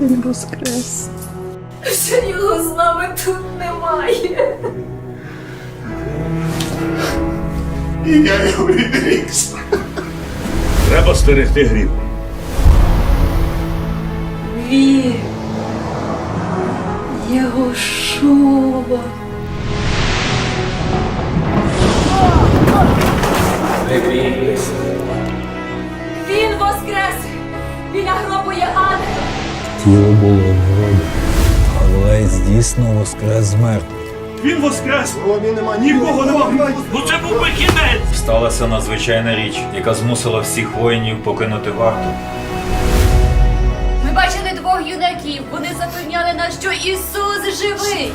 Він воскрес. Що його з нами тут немає. І я його відрікся. Треба стерегти гріб. Він. Його шуба. Він воскрес! Біля гробу є ангел! Тіло було в. Галилеєць дійсно воскрес з мертвих. Він воскрес! В голові нема Нікого нема! Ну це був би кінець! Сталася надзвичайна річ, яка змусила всіх воїнів покинути варту. Ми бачили двох юнаків. Вони запевняли нас, що Ісус живий.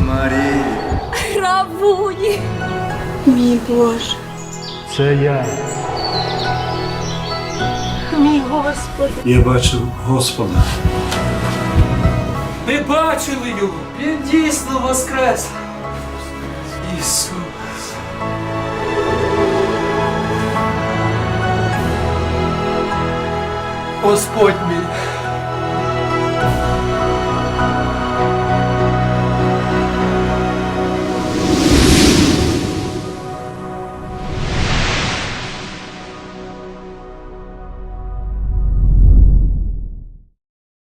Марія. Равуні. Мій Боже, Це я. Господи. Я бачив Господа. Ми бачили його! Він дійсно воскрес! Ісус! Господь мій!